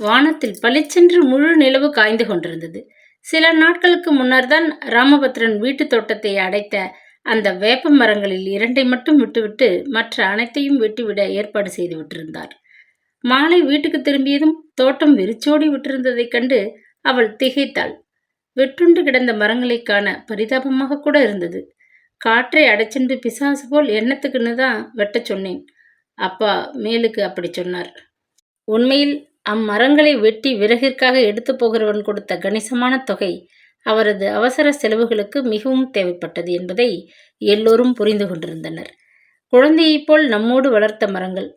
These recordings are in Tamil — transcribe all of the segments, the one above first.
வானத்தில் பளிச்சென்று முழு நிலவு காய்ந்து கொண்டிருந்தது. சில நாட்களுக்கு முன்னர்தான் ராமபத்ரன் வீட்டு தோட்டத்தை அடைத்த அந்த வேப்ப மரங்களில் இரண்டை மட்டும் விட்டுவிட்டு மற்ற அனைத்தையும் வெட்டிவிட ஏற்பாடு செய்து விட்டிருந்தார். மாலை வீட்டுக்கு திரும்பியதும் தோட்டம் வெறிச்சோடி விட்டிருந்ததைக் கண்டு அவள் திகைத்தாள். வெட்டுண்டு கிடந்த மரங்களை காண பரிதாபமாக கூட இருந்தது. காற்றை அடைச்சென்று பிசாசு போல் எண்ணத்துக்குன்னு தான் வெட்டச் சொன்னேன். அப்பா மேலுக்கு அப்படி சொன்னார். உண்மையில் அம்மரங்களை வெட்டி விறகிற்காக எடுத்து போகிறவன் கொடுத்த கணிசமான தொகை அவரது அவசர செலவுகளுக்கு மிகவும் தேவைப்பட்டது என்பதை எல்லோரும் புரிந்து கொண்டிருந்தனர். குழந்தையைப் போல் நம்மோடு வளர்த்த மரங்கள்.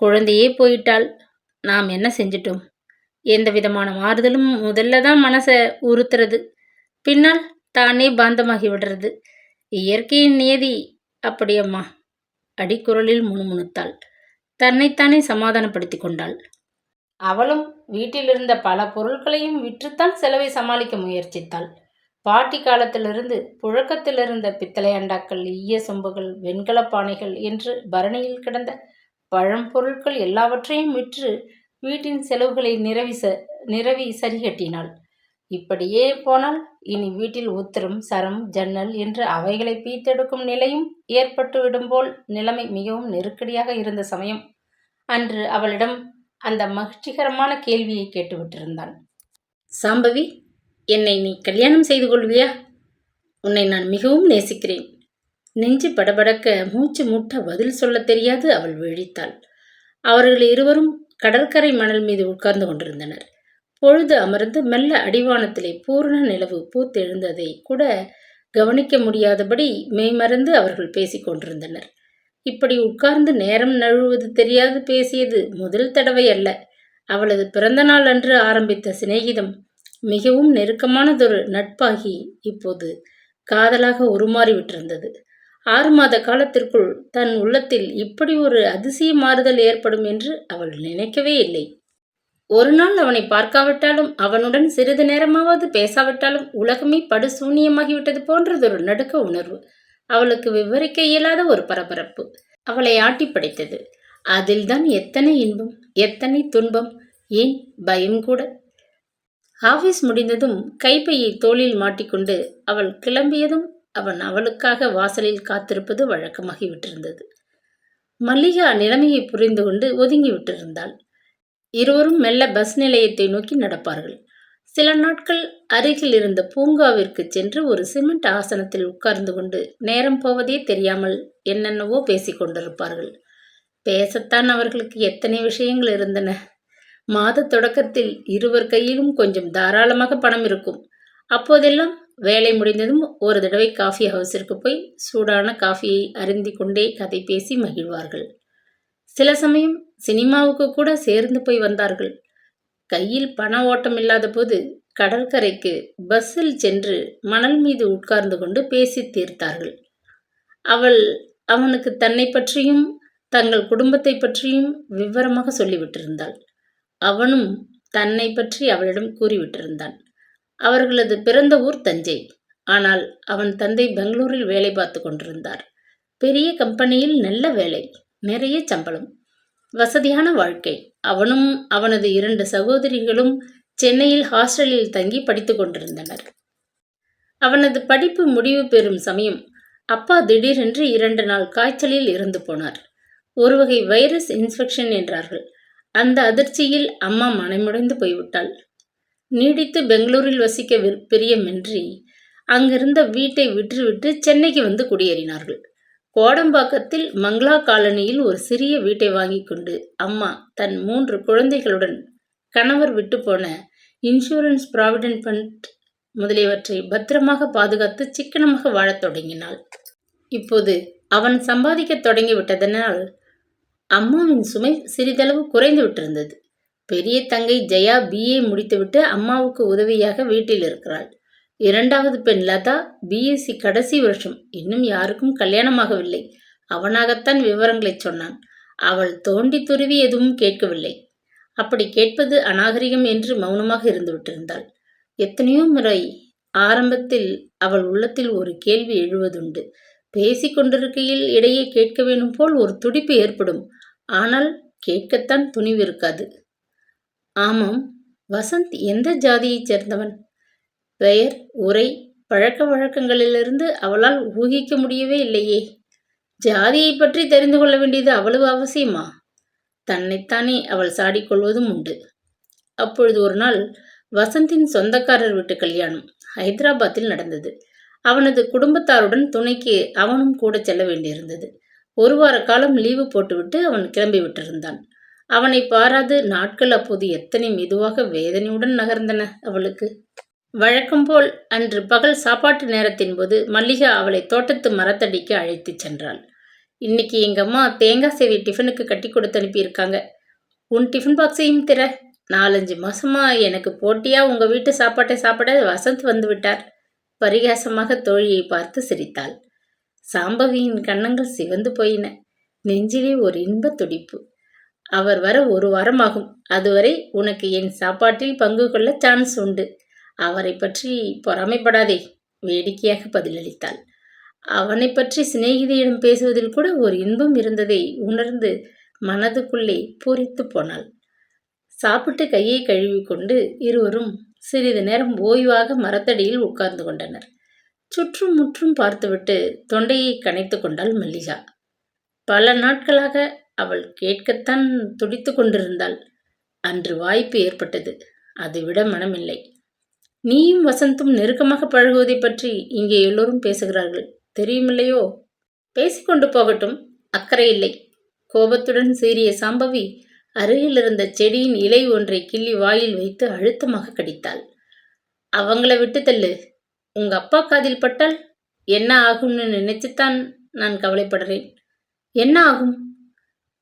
குழந்தையே போயிட்டால் நாம் என்ன செஞ்சிட்டோம்? எந்த விதமான மாறுதலும் முதல்ல தான் மனசை உறுத்துறது. பின்னால் தானே பாந்தமாகி விடுறது. இயற்கையின் நியதி அப்படியம்மா. அடிக்குரலில் முணுமுணுத்தாள். தன்னைத்தானே சமாதானப்படுத்தி கொண்டாள். அவளும் வீட்டிலிருந்த பல பொருட்களையும் விற்றுத்தான் செலவை சமாளிக்க முயற்சித்தாள். பாட்டி காலத்திலிருந்து புழக்கத்தில் இருந்த பித்தளை அண்டாக்கள் ஈய சொம்புகள் வெண்கலப் பானைகள் என்று பரணியில் கிடந்த பழம்பொருட்கள் எல்லாவற்றையும் விற்று வீட்டின் செலவுகளை நிரவி ச நிரவி சரிகட்டினாள். இப்படியே போனால் இனி வீட்டில் உத்திரம் சரம் ஜன்னல் என்று அவைகளை பீத்தெடுக்கும் நிலையும் ஏற்பட்டுவிடும் போல் நிலைமை மிகவும் நெருக்கடியாக இருந்த சமயம் அன்று அவளிடம் அந்த மகிழ்ச்சிகரமான கேள்வியை கேட்டுவிட்டிருந்தான். சாம்பவி என்னை நீ கல்யாணம் செய்து கொள்வியா? உன்னை நான் மிகவும் நேசிக்கிறேன். நெஞ்சு படபடக்க மூச்சு மூட்ட பதில் சொல்லத் தெரியாது அவள் விழித்தாள். அவர்கள் இருவரும் கடற்கரை மணல் மீது உட்கார்ந்து கொண்டிருந்தனர். பொழுது அமர்ந்து மெல்ல அடிவானத்திலே பூரண நிலவு பூத்தெழுந்ததை கூட கவனிக்க முடியாதபடி மெய்மறந்து அவர்கள் பேசிக் கொண்டிருந்தனர். இப்படி உட்கார்ந்து நேரம் நழுவது தெரியாது பேசியது முதல் தடவை அல்ல. அவளது பிறந்தநாள் அன்று ஆரம்பித்த சிநேகிதம் மிகவும் நெருக்கமானதொரு நட்பாகி இப்போது காதலாக உருமாறிவிட்டிருந்தது ஆறு மாத காலத்திற்குள் தன் உள்ளத்தில் இப்படி ஒரு அதிசய மாறுதல் ஏற்படும் என்று அவள் நினைக்கவே இல்லை. ஒரு நாள் அவனை பார்க்காவிட்டாலும் அவனுடன் சிறிது நேரமாவது பேசாவிட்டாலும் உலகமே படுசூன்யமாகிவிட்டது போன்றதொரு நடுக்க உணர்வு. அவளுக்கு விவரிக்க இயலாத ஒரு பரபரப்பு. அவளை ஆட்டி படைத்தது. அதில்தான் எத்தனை இன்பம் எத்தனை துன்பம் ஏன் பயம் கூட? ஆஃபீஸ் முடிந்ததும் கைப்பையை தோளில் மாட்டிக்கொண்டு அவள் கிளம்பியதும் அவன் அவளுக்காக வாசலில் காத்திருப்பது வழக்கமாகி விட்டிருந்தது மல்லிகா நிலைமையை புரிந்து கொண்டு ஒதுங்கி விட்டிருந்தாள். இருவரும் மெல்ல பஸ் நிலையத்தை நோக்கி நடப்பார்கள். சில நாட்கள் அருகில் இருந்த பூங்காவிற்கு சென்று ஒரு சிமெண்ட் ஆசனத்தில் உட்கார்ந்து கொண்டு நேரம் போவதே தெரியாமல் என்னென்னவோ பேசிக் கொண்டிருப்பார்கள். பேசத்தான் அவர்களுக்கு எத்தனை விஷயங்கள் இருந்தன. மாத தொடக்கத்தில் இருவர் கையிலும் கொஞ்சம் தாராளமாக பணம் இருக்கும். அப்போதெல்லாம் வேலை முடிந்ததும் ஒரு தடவை காஃபி ஹவுஸிற்கு போய் சூடான காஃபியை அருந்தி கொண்டே கதை பேசி மகிழ்வார்கள். சில சமயம் சினிமாவுக்கு கூட சேர்ந்து போய் வந்தார்கள். கையில் பண ஓட்டம் இல்லாத போது கடற்கரைக்கு பஸ்ஸில் சென்று மணல் மீது உட்கார்ந்து கொண்டு பேசி தீர்த்தார்கள். அவள் அவனுக்கு தன்னை பற்றியும் தங்கள் குடும்பத்தை பற்றியும் விவரமாக சொல்லிவிட்டிருந்தாள். அவனும் தன்னை பற்றி அவளிடம் கூறிவிட்டிருந்தான். அவர்களது பிறந்த ஊர் தஞ்சை. ஆனால் அவன் தந்தை பெங்களூரில் வேலை பார்த்து கொண்டிருந்தார். பெரிய கம்பெனியில் நல்ல வேலை நிறைய சம்பளம் வசதியான வாழ்க்கை. அவனும் அவனது இரண்டு சகோதரிகளும் சென்னையில் ஹாஸ்டலில் தங்கி படித்து கொண்டிருந்தனர். அவனது படிப்பு முடிவு பெறும் சமயம் அப்பா திடீரென்று இரண்டு நாள் காய்ச்சலில் இறந்து போனார். ஒரு வகை வைரஸ் இன்ஃபெக்ஷன் என்றார்கள். அந்த அதிர்ச்சியில் அம்மா மனமுடைந்து போய்விட்டாள். நீடித்து பெங்களூரில் வசிக்க விரு- பிரியமின்றி அங்கிருந்த வீட்டை விற்றுவிட்டு சென்னைக்கு வந்து குடியேறினார்கள். கோடம்பாக்கத்தில் மங்களா காலனியில் ஒரு சிறிய வீட்டை வாங்கி கொண்டு அம்மா தன் மூன்று குழந்தைகளுடன் கணவர் விட்டு போன இன்சூரன்ஸ் ப்ராவிடென்ட் ஃபண்ட் முதலியவற்றை பத்திரமாக பாதுகாத்து சிக்கனமாக வாழத் தொடங்கினாள். இப்போது அவன் சம்பாதிக்கத் தொடங்கிவிட்டதனால் அம்மாவின் சுமை சிறிதளவு குறைந்து விட்டிருந்தது. பெரிய தங்கை ஜெயா பிஏ முடித்துவிட்டு அம்மாவுக்கு உதவியாக வீட்டில் இருக்கிறாள். இரண்டாவது பெண் லதா பிஎஸ்சி கடைசி வருஷம். இன்னும் யாருக்கும் கல்யாணமாகவில்லை. அவனாகத்தான் விவரங்களை சொன்னான். அவள் தோண்டி துருவி எதுவும் கேட்கவில்லை. அப்படி கேட்பது அநாகரிகம் என்று மௌனமாக இருந்துவிட்டிருந்தாள். எத்தனையோ முறை ஆரம்பத்தில் அவள் உள்ளத்தில் ஒரு கேள்வி எழுவதுண்டு. பேசிக்கொண்டிருக்கையில் இடையே கேட்க வேணும் போல் ஒரு துடிப்பு ஏற்படும். ஆனால் கேட்கத்தான் துணிவு இருக்காது. ஆமாம் வசந்த் எந்த ஜாதியைச் சேர்ந்தவன்? பெயர் உரை பழக்க வழக்கங்களிலிருந்து அவளால் ஊகிக்க முடியவே இல்லையே. ஜாதியை பற்றி தெரிந்து கொள்ள வேண்டியது அவ்வளவு அவசியமா? தன்னைத்தானே அவள் சாடிக்கொள்வதும் உண்டு. அப்பொழுது ஒரு நாள் வசந்தின் சொந்தக்காரர் வீட்டு கல்யாணம் ஹைதராபாத்தில் நடந்தது. அவனது குடும்பத்தாருடன் துணைக்கு அவனும் கூட செல்ல வேண்டியிருந்தது. ஒரு வார காலம் லீவு போட்டுவிட்டு அவன் கிளம்பி விட்டிருந்தான். அவனை பாராது நாட்கள் அப்போது எத்தனை மெதுவாக வேதனையுடன் நகர்ந்தன அவளுக்கு. வழக்கம் போல் அன்று பகல் சாப்பாட்டு நேரத்தின் போது மல்லிகா அவளை தோட்டத்து மரத்தடிக்கு அழைத்துச் சென்றாள். இன்னைக்கு எங்கள் அம்மா தேங்காய் சேவை டிஃபனுக்கு கட்டி கொடுத்து அனுப்பியிருக்காங்க. உன் டிஃபன் பாக்ஸையும் திற. நாலஞ்சு மாசமா எனக்கு போட்டியா உங்க வீட்டு சாப்பாட்டை சாப்பிட வசந்த் வந்து விட்டார். பரிகாசமாக தோழியை பார்த்து சிரித்தாள். சாம்பவியின் கன்னங்கள் சிவந்து போயின. நெஞ்சிலே ஒரு இன்ப துடிப்பு. அவர் வர ஒரு வாரமாகும். அதுவரை உனக்கு என் சாப்பாட்டில் பங்கு கொள்ள சான்ஸ் உண்டு. அவரை பற்றி பொறாமைப்படாதே வேடிக்கையாக பதிலளித்தாள். அவனை பற்றி சிநேகிதியிடம் பேசுவதில் கூட ஒரு இன்பம் இருந்ததை உணர்ந்து மனதுக்குள்ளே பூரித்து போனாள். சாப்பிட்டு கையை கழுவிக்கொண்டு இருவரும் சிறிது நேரம் ஓய்வாக மரத்தடியில் உட்கார்ந்து கொண்டனர். சுற்றும் முற்றும் பார்த்துவிட்டு தொண்டையை கனைத்து கொண்டாள் மல்லிகா. பல நாட்களாக அவள் கேட்கத்தான் துடித்து கொண்டிருந்தாள். அன்று வாய்ப்பு ஏற்பட்டது. அதைவிட மனமில்லை. நீயும் வசந்தும் நெருக்கமாக பழகுவதை பற்றி இங்கே எல்லோரும் பேசுகிறார்கள். தெரியுமில்லையோ? பேசிக்கொண்டு போகட்டும். அக்கறை இல்லை. கோபத்துடன் சீறிய சாம்பவி அருகில் இருந்த செடியின் இலை ஒன்றை கிள்ளி வாயில் வைத்து அழுத்தமாக கடித்தாள். அவங்கள விட்டு தள்ளு. உங்க அப்பா காதில் பட்டால் என்ன ஆகும்னு நினைச்சுத்தான் நான் கவலைப்படுறேன். என்ன ஆகும்?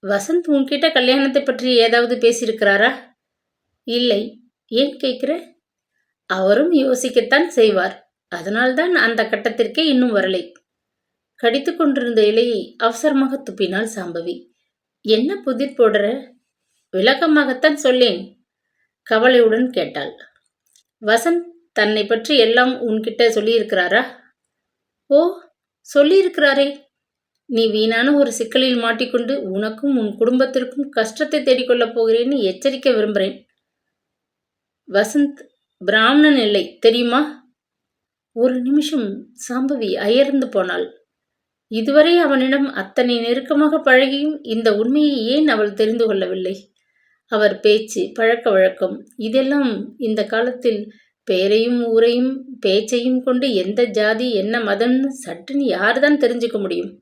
வசந்த் உன்கிட்ட கல்யாணத்தை பற்றி ஏதாவது பேசியிருக்கிறாரா? இல்லை. ஏன் கேட்குற? அவரும் யோசிக்கத்தான் செய்வார். அதனால்தான் அந்த கட்டத்திற்கே இன்னும் வரலை. கடித்து கொண்டிருந்த இலையை அவசரமாக துப்பினாள் சாம்பவி. என்ன புதிர் போடுற? விளக்கமாகத்தான் சொல்லேன் கவலையுடன் கேட்டாள். வசந்த் தன்னை பற்றி எல்லாம் உன்கிட்ட சொல்லியிருக்கிறாரா? ஓ சொல்லியிருக்கிறாரே. நீ வீணான ஒரு சிக்கலில் மாட்டிக்கொண்டு உனக்கும் உன் குடும்பத்திற்கும் கஷ்டத்தை தேடிக்கொள்ளப் போகிறேன்னு எச்சரிக்க விரும்புகிறேன். வசந்த் பிராமணன் இல்லை தெரியுமா? ஒரு நிமிஷம் சாம்பவி அயர்ந்து போனாள். இதுவரை அவனிடம் அத்தனை நெருக்கமாக பழகியும் இந்த உண்மையை ஏன் அவள் தெரிந்து கொள்ளவில்லை? அவர் பேச்சு பழக்க வழக்கம் இதெல்லாம் இந்த காலத்தில் பெயரையும் ஊரையும் பேச்சையும் கொண்டு எந்த ஜாதி என்ன மதம்னு சட்டுன்னு யார்தான் தெரிஞ்சுக்க முடியும்?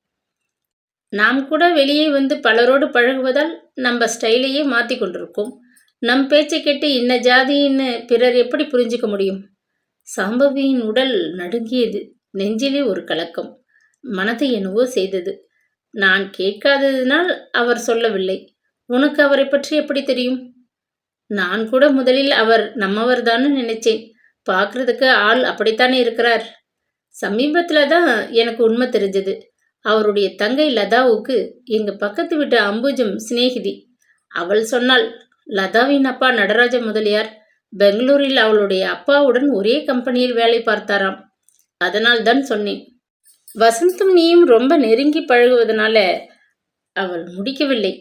நாம் கூட வெளியே வந்து பலரோடு பழகுவதால் நம்ம ஸ்டைலையே மாற்றி கொண்டிருக்கோம். நம் பேச்சை கேட்டு இன்ன ஜாதின்னு பிறர் எப்படி புரிஞ்சுக்க முடியும்? சாம்பவியின் உடல் நடுங்கியது. நெஞ்சிலே ஒரு கலக்கம். மனதை என்னவோ செய்தது. நான் கேட்காததினால் அவர் சொல்லவில்லை. உனக்கு அவரை பற்றி எப்படி தெரியும்? நான் கூட முதலில் அவர் நம்மவர்தான்னு நினைச்சேன். பார்க்கறதுக்கு ஆள் அப்படித்தானே இருக்கிறார்? சமீபத்தில் தான் எனக்கு உண்மை தெரிஞ்சது. அவருடைய தங்கை லதாவுக்கு எங்கள் பக்கத்து வீட்டு அம்புஜம் சிநேகிதி. அவள் சொன்னாள் லதாவின் அப்பா நடராஜ முதலியார் பெங்களூரில் அவளுடைய அப்பாவுடன் ஒரே கம்பெனியில் வேலை பார்த்தாராம். அதனால் தான் சொன்னேன். வசந்தும் நீயும் ரொம்ப நெருங்கி பழகுவதனால அவள் முடிக்கவில்லை.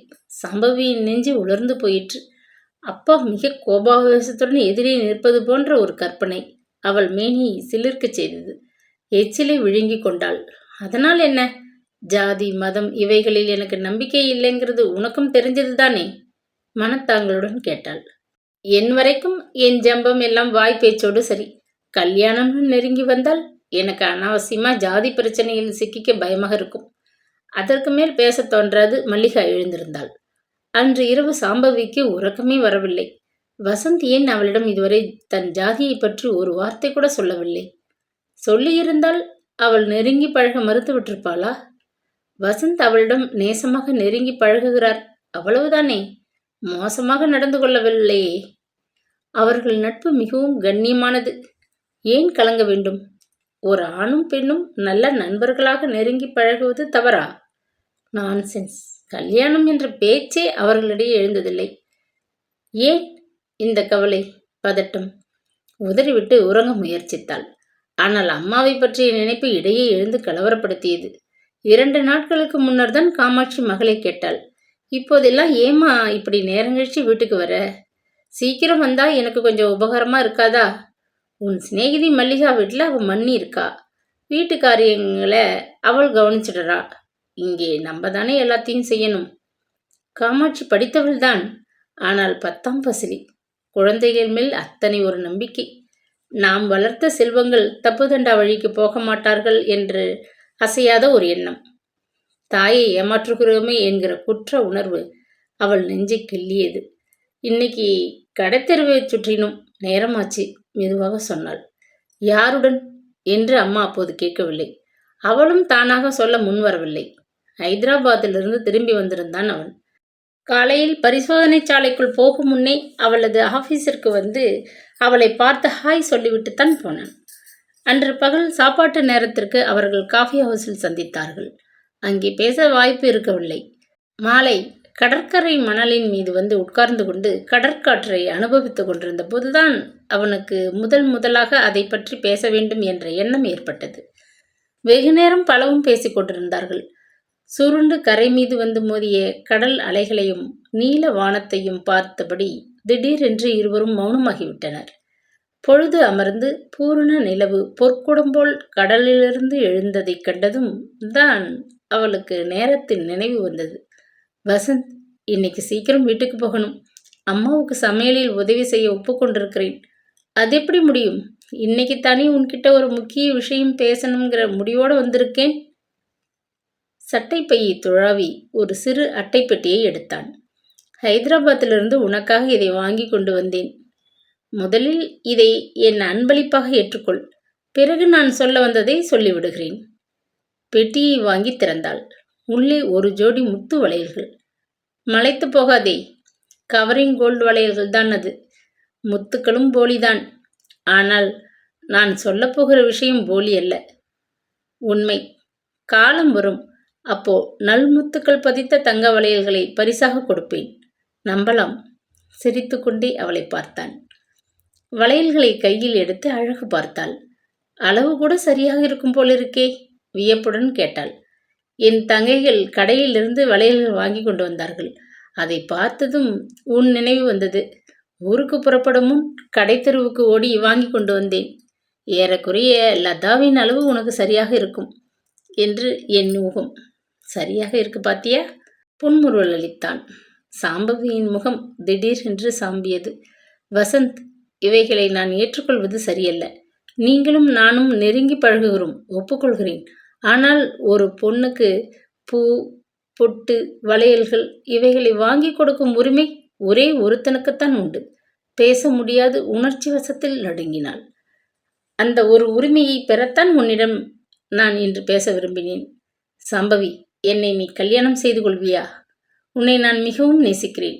சம்பவியின் நெஞ்சு உலர்ந்து போயிற்று. அப்பா மிக கோபாவேசத்துடன் எதிரே நிற்பது போன்ற ஒரு கற்பனை அவள் மேனியை சிலிர்க்கச் செய்தது. எச்சிலை விழுங்கி கொண்டாள். அதனால் என்ன? ஜாதி மதம் இவைகளில் எனக்கு நம்பிக்கை இல்லைங்கிறது உனக்கும் தெரிஞ்சது தானே மனத்தாங்களுடன் கேட்டாள். என் வரைக்கும் என் ஜம்பம் எல்லாம் வாய் பேச்சோடு சரி. கல்யாணம்னு நெருங்கி வந்தால் எனக்கு அனாவசியமா ஜாதி பிரச்சனையில் சிக்கிக்க பயமாக இருக்கும். அதற்கு மேல் பேச தோன்றாது மல்லிகா எழுந்திருந்தாள். அன்று இரவு சாம்பவிக்கு உறக்கமே வரவில்லை. வசந்த் ஏன் அவளிடம் இதுவரை தன் ஜாதியை பற்றி ஒரு வார்த்தை கூட சொல்லவில்லை? சொல்லியிருந்தால் அவள் நெருங்கி பழக மறுத்து விட்டிருப்பாளா? வசந்த் அவளிடம் நேசமாக நெருங்கி பழகுகிறார். அவ்வளவுதானே? மோசமாக நடந்து கொள்ளவில்லையே அவர்கள் நட்பு மிகவும் கண்ணியமானது. ஏன் கலங்க வேண்டும்? ஒரு ஆணும் பெண்ணும் நல்ல நண்பர்களாக நெருங்கி பழகுவது தவறா? நான்சென்ஸ். கல்யாணம் என்ற பேச்சே அவர்களிடையே எழுந்ததில்லை. ஏன் இந்த கவலை? பதட்டம். உதறிவிட்டு உறங்க முயற்சித்தாள். ஆனால் அம்மாவை பற்றிய நினைப்பு இடையே எழுந்து கலவரப்படுத்தியது. இரண்டு நாட்களுக்கு முன்னர் தான் காமாட்சி மகளை கேட்டாள். இப்போதெல்லாம் ஏமா இப்படி நேரங்கழிச்சு வீட்டுக்கு வர? சீக்கிரம் வந்தா எனக்கு கொஞ்சம் உபகாரமா இருக்காதா? உன் சிநேகிதி மல்லிகா வீட்டில் அவள் மண்ணி இருக்கா. வீட்டு காரியங்களை அவள் கவனிச்சிடுறா. இங்கே நம்ம தானே எல்லாத்தையும் செய்யணும். காமாட்சி படித்தவள் தான் ஆனால் பத்தாம் பசிலி. குழந்தைகள் மேல் அத்தனை ஒரு நம்பிக்கை. நாம் வளர்த்த செல்வங்கள் தப்புதண்டா வழிக்கு போக மாட்டார்கள் என்று அசையாத ஒரு எண்ணம். தாயை ஏமாற்றுகிறோமே என்கிற குற்ற உணர்வு அவள் நெஞ்சை கிள்ளியது. இன்னைக்கு கடைத்தெருவை சுற்றினும் நேரமாச்சு மெதுவாக சொன்னாள். யாருடன்? என்று அம்மா அப்போது கேட்கவில்லை. அவளும் தானாக சொல்ல முன்வரவில்லை ஹைதராபாத்திலிருந்து திரும்பி வந்திருந்தான் அவன். காலையில் பரிசோதனை சாலைக்குள் போகும் முன்னே அவளது ஆஃபீஸிற்கு வந்து அவளை பார்த்து ஹாய் சொல்லிவிட்டுத்தான் போனான். அன்று பகல் சாப்பாட்டு நேரத்திற்கு அவர்கள் காஃபி ஹவுஸில் சந்தித்தார்கள். அங்கே பேச வாய்ப்பு இருக்கவில்லை. மாலை கடற்கரை மணலின் மீது வந்து உட்கார்ந்து கொண்டு கடற்காற்றை அனுபவித்துக் கொண்டிருந்த போதுதான் அவனுக்கு முதல் முதலாக அதை பற்றி பேச வேண்டும் என்ற எண்ணம் ஏற்பட்டது. வெகு நேரம் பலவும் பேசிக் கொண்டிருந்தார்கள். சுருண்டு கரை மீது வந்து மோதிய கடல் அலைகளையும் நீல வானத்தையும் பார்த்தபடி திடீரென்று இருவரும் மௌனமாகிவிட்டனர். பொழுது அமர்ந்து பூரண நிலவு பொற்குடம்போல் கடலிலிருந்து எழுந்ததைக் கண்டதும் தான் அவளுக்கு நேரத்தின் நினைவு வந்தது. வசந்த் இன்னைக்கு சீக்கிரம் வீட்டுக்கு போகணும். அம்மாவுக்கு சமையலில் உதவி செய்ய ஒப்புக்கொண்டிருக்கிறேன். அது எப்படி முடியும்? இன்னைக்கு தானே உன்கிட்ட ஒரு முக்கிய விஷயம் பேசணுங்கிற முடிவோடு வந்திருக்கேன். சட்டைப்பையை துழாவி ஒரு சிறு அட்டைப்பெட்டியை எடுத்தான். ஹைதராபாத்திலிருந்து உனக்காக இதை வாங்கி கொண்டு வந்தேன். முதலில் இதை என் அன்பளிப்பாக ஏற்றுக்கொள். பிறகு நான் சொல்ல வந்ததை சொல்லிவிடுகிறேன். பெட்டியை வாங்கி திறந்தாள். உள்ளே ஒரு ஜோடி முத்து வளையல்கள். மலைத்து போகாதே. கவரிங் கோல்டு வளையல்கள் தான் அது. முத்துக்களும் போலிதான். ஆனால் நான் சொல்லப்போகிற விஷயம் போலி அல்ல. உண்மை. காலம் வரும். அப்போ நல்முத்துக்கள் பதித்த தங்க வளையல்களை பரிசாக கொடுப்பேன். நம்பலாம். சிரித்துக்கொண்டே அவளை பார்த்தான். வளையல்களை கையில் எடுத்து அழகு பார்த்தாள். அளவு கூட சரியாக இருக்கும் போலிருக்கே. வியப்புடன் கேட்டாள். என் தங்கைகள் கடையிலிருந்து வளையல்கள் வாங்கி கொண்டு வந்தார்கள். அதை பார்த்ததும் உன் நினைவு வந்தது. ஊருக்கு புறப்படும் முன் கடைத்தெருவுக்கு ஓடி வாங்கி கொண்டு வந்தேன். ஏறக்குறைய லதாவின் அளவு உனக்கு சரியாக இருக்கும் என்று என் ஊகம் சரியாக இருக்கு பாத்தியா? புன்முருவல் அளித்தான். சாம்பவியின் முகம் திடீரென்று சாம்பியது. வசந்த் இவைகளை நான் ஏற்றுக்கொள்வது சரியல்ல. நீங்களும் நானும் நெருங்கி பழகுகிறோம் ஒப்புக்கொள்கிறேன். ஆனால் ஒரு பொண்ணுக்கு பூ பொட்டு வளையல்கள் இவைகளை வாங்கி கொடுக்கும் உரிமை ஒரே ஒருத்தனுக்குத்தான் உண்டு. பேச முடியாது உணர்ச்சி வசத்தில் நடுங்கினாள். அந்த ஒரு உரிமையை பெறத்தான் உன்னிடம் நான் இன்று பேச விரும்பினேன். சம்பவி என்னை நீ கல்யாணம் செய்து கொள்வியா? உன்னை நான் மிகவும் நேசிக்கிறேன்.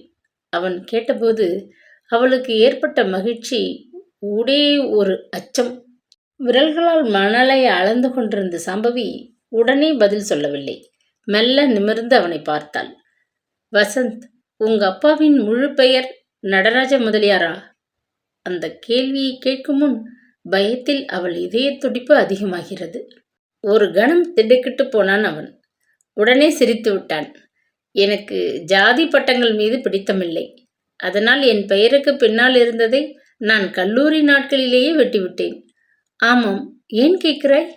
அவன் கேட்டபோது அவளுக்கு ஏற்பட்ட மகிழ்ச்சி ஊடே ஒரு அச்சம். விரல்களால் மணலை அளந்து கொண்டிருந்த சம்பவி உடனே பதில் சொல்லவில்லை. மெல்ல நிமிர்ந்து அவனை பார்த்தாள். வசந்த் உங்க அப்பாவின் முழு பெயர் நடராஜ முதலியாரா? அந்த கேள்வியை கேட்கும் முன் பயத்தில் அவள் இதய துடிப்பு அதிகமாகிறது. ஒரு கணம் திடுக்கிட்டு போனான் அவன். உடனே சிரித்து விட்டான். எனக்கு ஜாதி பட்டங்கள் மீது பிடித்தமில்லை. அதனால் என் பெயருக்கு பின்னால் இருந்ததை நான் கல்லூரி நாட்களிலேயே வெட்டிவிட்டேன். ஆமாம். ஏன் கேட்கிறாய்?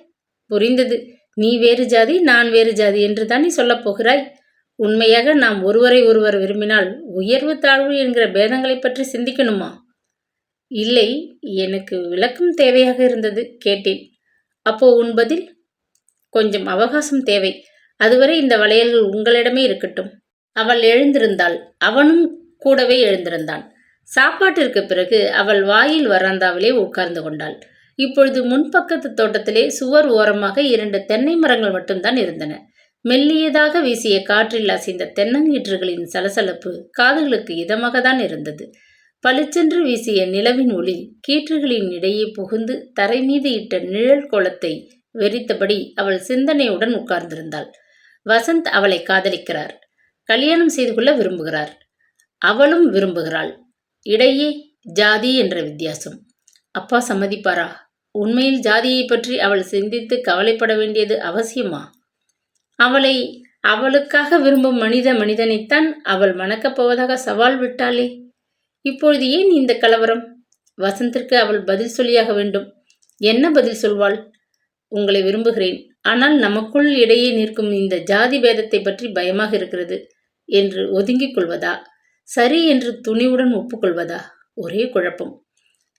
புரிந்தது. நீ வேறு ஜாதி நான் வேறு ஜாதி என்று தானே சொல்லப் போகிறாய்? உண்மையாக நாம் ஒருவரை ஒருவர் விரும்பினால் உயர்வு தாழ்வு என்கிற பேதங்களை பற்றி சிந்திக்கணுமா? இல்லை எனக்கு விளக்கம் தேவையாக இருந்தது கேட்டேன். அப்போ உன் பதில்? கொஞ்சம் அவகாசம் தேவை. அதுவரை இந்த வளையல்கள் உங்களிடமே இருக்கட்டும். அவள் எழுந்திருந்தாள். அவனும் கூடவே எழுந்திருந்தான். சாப்பாட்டிற்கு பிறகு அவள் வாயில் வராந்தாவிலே உட்கார்ந்து கொண்டாள். இப்பொழுது முன்பக்கத்து தோட்டத்திலே சுவர் ஓரமாக இரண்டு தென்னை மரங்கள் மட்டும்தான் இருந்தன. மெல்லியதாக வீசிய காற்றில் அசைந்த தென்னங்கீற்றுகளின் சலசலப்பு காதுகளுக்கு இதமாக தான் இருந்தது. பளிச்சென்று வீசிய நிலவின் ஒளி கீற்றுகளின் இடையே புகுந்து தரை மீது இட்ட நிழல் கோலத்தை வெறித்தபடி அவள் சிந்தனையுடன் உட்கார்ந்திருந்தாள். வசந்த் அவளை காதலிக்கிறார். கல்யாணம் செய்து கொள்ள விரும்புகிறார். அவளும் விரும்புகிறாள். இடையே ஜாதி என்ற வித்தியாசம். அப்பா சம்மதிப்பாரா? உண்மையில் ஜாதியை பற்றி அவள் சிந்தித்து கவலைப்பட வேண்டியது அவசியமா? அவளை அவளுக்காக விரும்பும் மனித மனிதனைத்தான் அவள் மணக்கப் போவதாக சவால் விட்டாளே. இப்பொழுது ஏன் இந்த கலவரம்? வசந்திற்கு அவள் பதில் சொல்லியாக வேண்டும். என்ன பதில் சொல்வாள்? உங்களை விரும்புகிறேன். ஆனால் நமக்குள் இடையே நிற்கும் இந்த ஜாதி பேதத்தை பற்றி பயமாக இருக்கிறது என்று ஒதுங்கிக் கொள்வதா? சரி என்று துணிவுடன் ஒப்புக்கொள்வதா? ஒரே குழப்பம்.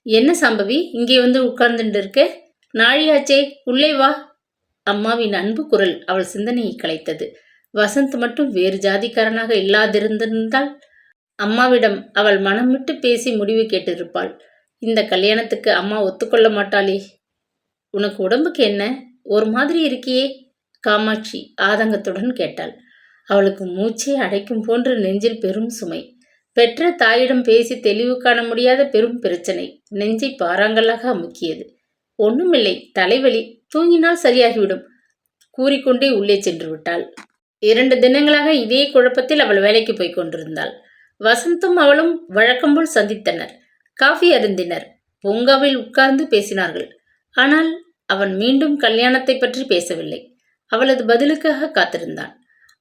என்ன சாம்பவி? இங்கே வந்து உட்கார்ந்துட்டு இருக்க நாழியாச்சே உள்ளே வா. அம்மாவின் அன்பு குரல் அவள் சிந்தனையை கலைத்தது. வசந்த் மட்டும் வேறு ஜாதிக்காரனாக இல்லாதிருந்திருந்தால்? அம்மாவிடம் அவள் மனம் விட்டு பேசி முடிவு கேட்டிருப்பாள். இந்த கல்யாணத்துக்கு அம்மா ஒத்துக்கொள்ள மாட்டாளே. உனக்கு உடம்புக்கு என்ன? ஒரு மாதிரி இருக்கியே. காமாட்சி ஆதங்கத்துடன் கேட்டாள். அவளுக்கு மூச்சே அடைக்கும் போன்ற நெஞ்சில் பெரும் சுமை. பெற்ற தாயிடம் பேசி தெளிவு காண முடியாத பெரும் பிரச்சனை. நெஞ்சை பாறாங்கல்லாக அமுக்கியது. ஒன்றுமில்லை தலைவலி தூங்கினால் சரியாகிவிடும். கூறிக்கொண்டே உள்ளே சென்று விட்டாள் இரண்டு தினங்களாக இதே குழப்பத்தில் அவள் வேலைக்கு போய் கொண்டிருந்தாள். வசந்தும் அவளும் வழக்கம்போல் சந்தித்தனர். காஃபி அருந்தினர். பூங்காவில் உட்கார்ந்து பேசினார்கள். ஆனால் அவன் மீண்டும் கல்யாணத்தை பற்றி பேசவில்லை. அவளது பதிலுக்காக காத்திருந்தான்.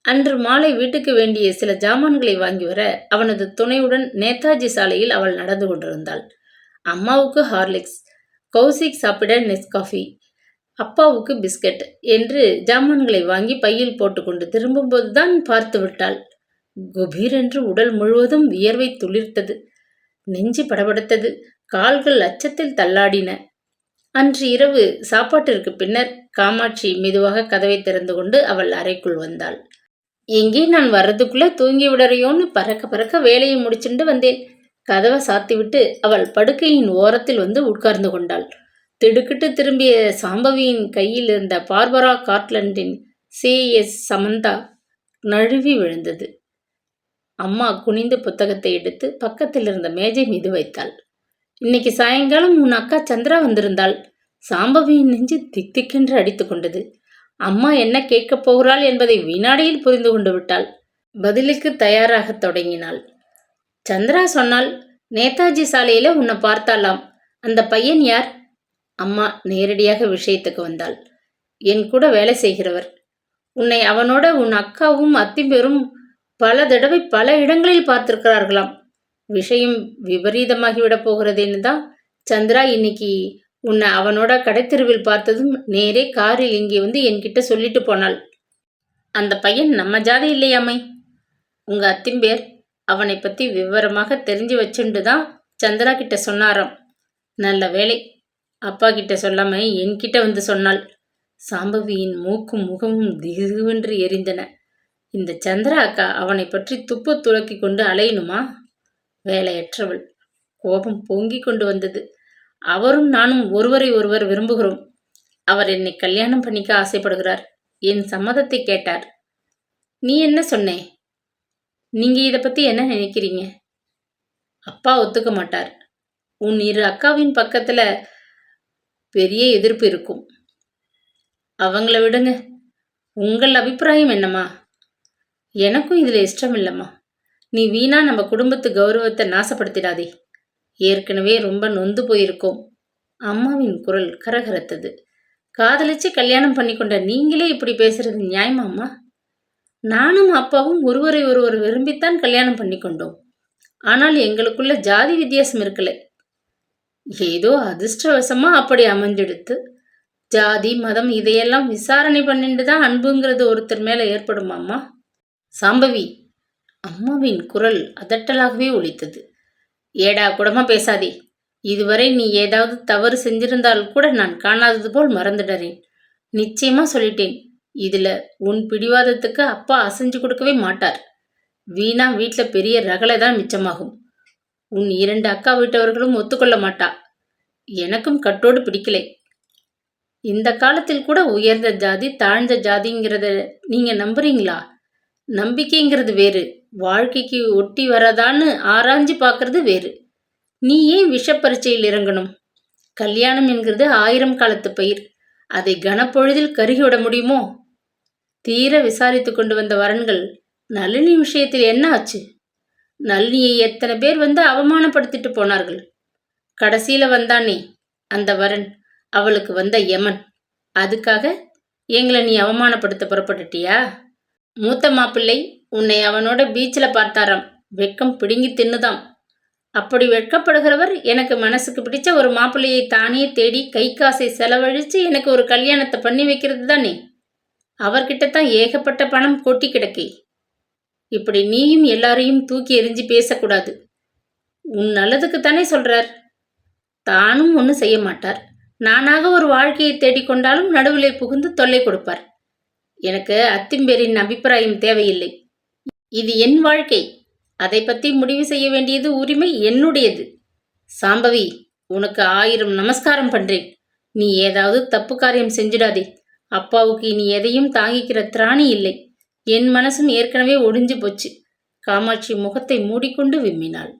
அன்று மாலை வீட்டுக்கு வேண்டிய சில ஜாமான்களை வாங்கி வர அவனது துணையுடன் நேதாஜி சாலையில் அவள் நடந்து கொண்டிருந்தாள். அம்மாவுக்கு ஹார்லிக்ஸ். கௌசிக் சாப்பிட நெஸ்காஃபி. அப்பாவுக்கு பிஸ்கட் என்று ஜாமான்களை வாங்கி பையில் போட்டுக்கொண்டு திரும்பும்போது தான் பார்த்து விட்டாள். குபீரென்று உடல் முழுவதும் வியர்வை துளிர்த்தது. நெஞ்சு படபடத்தது. கால்கள் அச்சத்தில் தள்ளாடின. அன்று இரவு சாப்பாட்டிற்கு பின்னர் காமாட்சி மெதுவாக கதவை திறந்து கொண்டு அவள் அறைக்குள் வந்தாள். எங்கே நான் வர்றதுக்குள்ளே தூங்கி விடறையோன்னு பறக்க பறக்க வேலையை முடிச்சுட்டு வந்தேன். கதவை சாத்திவிட்டு அவள் படுக்கையின் ஓரத்தில் வந்து உட்கார்ந்து கொண்டாள். திடுக்கிட்டு திரும்பிய சாம்பவியின் கையில் இருந்த பார்பரா கார்ட்லண்டின் சி. எஸ். சமந்தா நழுவி விழுந்தது. அம்மா குனிந்து புத்தகத்தை எடுத்து பக்கத்தில் இருந்த மேஜை மீது வைத்தாள். இன்னைக்கு சாயங்காலம் உன் அக்கா சந்திரா வந்திருந்தாள். சாம்பவியின் நெஞ்சு திக் திக்கென்று அடித்து கொண்டது. அம்மா என்ன கேட்கப் போகிறாள் என்பதை வினாடியில் புரிந்து கொண்டு விட்டாள். பதிலுக்கு தயாராகத் தொடங்கினாள். சந்திரா சொன்னால் நேதாஜி சாலையில உன்னை பார்த்தாலாம். அந்த பையன் யார்? அம்மா நேரடியாக விஷயத்துக்கு வந்தாள். என் கூட வேலை செய்கிறவர். உன்னை அவனோட உன் அக்காவும் அத்திம்பேரும் பல தடவை பல இடங்களில் பார்த்திருக்கிறார்களாம். விஷயம் விபரீதமாகிவிடப் போகிறதுன்னு தான் சந்திரா இன்னைக்கு உன்னை அவனோட கடைத்தெருவில் பார்த்ததும் நேரே காரில் இங்கே வந்து என்கிட்ட சொல்லிட்டு போனாள். அந்த பையன் நம்ம ஜாதி இல்லையாமை? உங்க அத்திம்பேர் அவனை பற்றி விவரமாக தெரிஞ்சு வச்சுண்டு தான் சந்திரா கிட்ட சொன்னாராம். நல்ல வேலை அப்பா கிட்ட சொல்லாம என்கிட்ட வந்து சொன்னாள். சாம்பவியின் மூக்கும் முகமும் திகுவென்று எரிந்தன. இந்த சந்திரா அக்கா அவனை பற்றி துப்பு துளக்கி கொண்டு அலையணுமா? வேலையற்றவள். கோபம் பொங்கி கொண்டு வந்தது. அவரும் நானும் ஒருவரை ஒருவர் விரும்புகிறோம். அவர் என்னை கல்யாணம் பண்ணிக்க ஆசைப்படுகிறார். என் சம்மதத்தை கேட்டார். நீ என்ன சொன்னே? நீங்கள் இதை பற்றி என்ன நினைக்கிறீங்க? அப்பா ஒத்துக்க மாட்டார். உன் இரு அக்காவின் பக்கத்தில் பெரிய எதிர்ப்பு இருக்கும். அவங்கள விடுங்க. உங்கள் அபிப்பிராயம் என்னம்மா? எனக்கும் இதில் இஷ்டம் இல்லைம்மா. நீ வீணா நம்ம குடும்பத்து கௌரவத்தை நாசப்படுத்திடாதே. ஏற்கனவே ரொம்ப நொந்து போயிருக்கோம். அம்மாவின் குரல் கரகரத்தது. காதலிச்சு கல்யாணம் பண்ணி கொண்ட நீங்களே இப்படி பேசுறது நியாயமாம்மா நானும் அப்பாவும் ஒருவரை ஒருவர் விரும்பித்தான் கல்யாணம் பண்ணி கொண்டோம் ஆனால் எங்களுக்குள்ள ஜாதி வித்தியாசம் இருக்கலை. ஏதோ அதிர்ஷ்டவசமா அப்படி அமைஞ்செடுத்து ஜாதி மதம் இதையெல்லாம் விசாரணை பண்ணிட்டு தான் அன்புங்கிறது ஒருத்தர் மேலே ஏற்படுமாம்மா சாம்பவி அம்மாவின் குரல் அதட்டலாகவே ஒலித்தது. ஏடா கூடமா பேசாதே. இதுவரை நீ ஏதாவது தவறு செஞ்சிருந்தால் கூட நான் காணாதது போல் மறந்துடறேன். நிச்சயமா சொல்லிட்டேன். இதில் உன் பிடிவாதத்துக்கு அப்பா அசைஞ்சு கொடுக்கவே மாட்டார். வீணா வீட்டில் பெரிய ரகலை தான் மிச்சமாகும். உன் இரண்டு அக்கா வீட்டவர்களும் ஒத்துக்கொள்ள மாட்டா. எனக்கும் கட்டோடு பிடிக்கலை. இந்த காலத்தில் கூட உயர்ந்த ஜாதி தாழ்ந்த ஜாதிங்கிறத நீங்கள் நம்புறீங்களா? நம்பிக்கைங்கிறது வேறு. வாழ்க்கைக்கு ஒட்டி வரதான்னு ஆராய்ஞ்சு பார்க்கறது வேறு. நீ ஏன் விஷப்பரீட்சையில் இறங்கணும்? கல்யாணம் என்கிறது ஆயிரம் காலத்து பயிர். அதை கனப்பொழுதில் கருகிவிட முடியுமோ? தீர விசாரித்து கொண்டு வந்த வரன்கள் நளினி விஷயத்தில் என்ன ஆச்சு? நளினியை எத்தனை பேர் வந்து அவமானப்படுத்திட்டு போனார்கள்? கடைசியில் வந்தானே அந்த வரன் அவளுக்கு வந்த யமன். அதுக்காக எங்களை நீ அவமானப்படுத்த புறப்பட்டுட்டியா? மூத்த மாப்பிள்ளை உன்னை அவனோட பீச்சில் பார்த்தாராம் வெக்கம் பிடுங்கி தின்னுதாம். அப்படி வெட்கப்படுகிறவர் எனக்கு மனசுக்கு பிடிச்ச ஒரு மாப்பிள்ளையை தானே தேடி கை காசை செலவழித்து எனக்கு ஒரு கல்யாணத்தை பண்ணி வைக்கிறது தானே? அவர்கிட்ட தான் ஏகப்பட்ட பணம் கொட்டி கிடக்கே. இப்படி நீயும் எல்லாரையும் தூக்கி எறிஞ்சு பேசக்கூடாது. உன் நல்லதுக்கு தானே சொல்றார். தானும் ஒன்றும் செய்ய மாட்டார். நானாக ஒரு வாழ்க்கையை தேடிக்கொண்டாலும் நடுவிலே புகுந்து தொல்லை கொடுப்பார். எனக்கு அத்திம்பேரின் அபிப்பிராயம் தேவையில்லை. இது என் வாழ்க்கை. அதை பற்றி முடிவு செய்ய வேண்டியது உரிமை என்னுடையது. சாம்பவி உனக்கு ஆயிரம் நமஸ்காரம் பண்றேன். நீ ஏதாவது தப்பு காரியம் செஞ்சிடாதே. அப்பாவுக்கு இனி எதையும் தாங்கிக்கிற திராணி இல்லை. என் மனசும் ஏற்கனவே ஒடிஞ்சு போச்சு. காமாட்சி முகத்தை மூடிக்கொண்டு விம்மினாள்.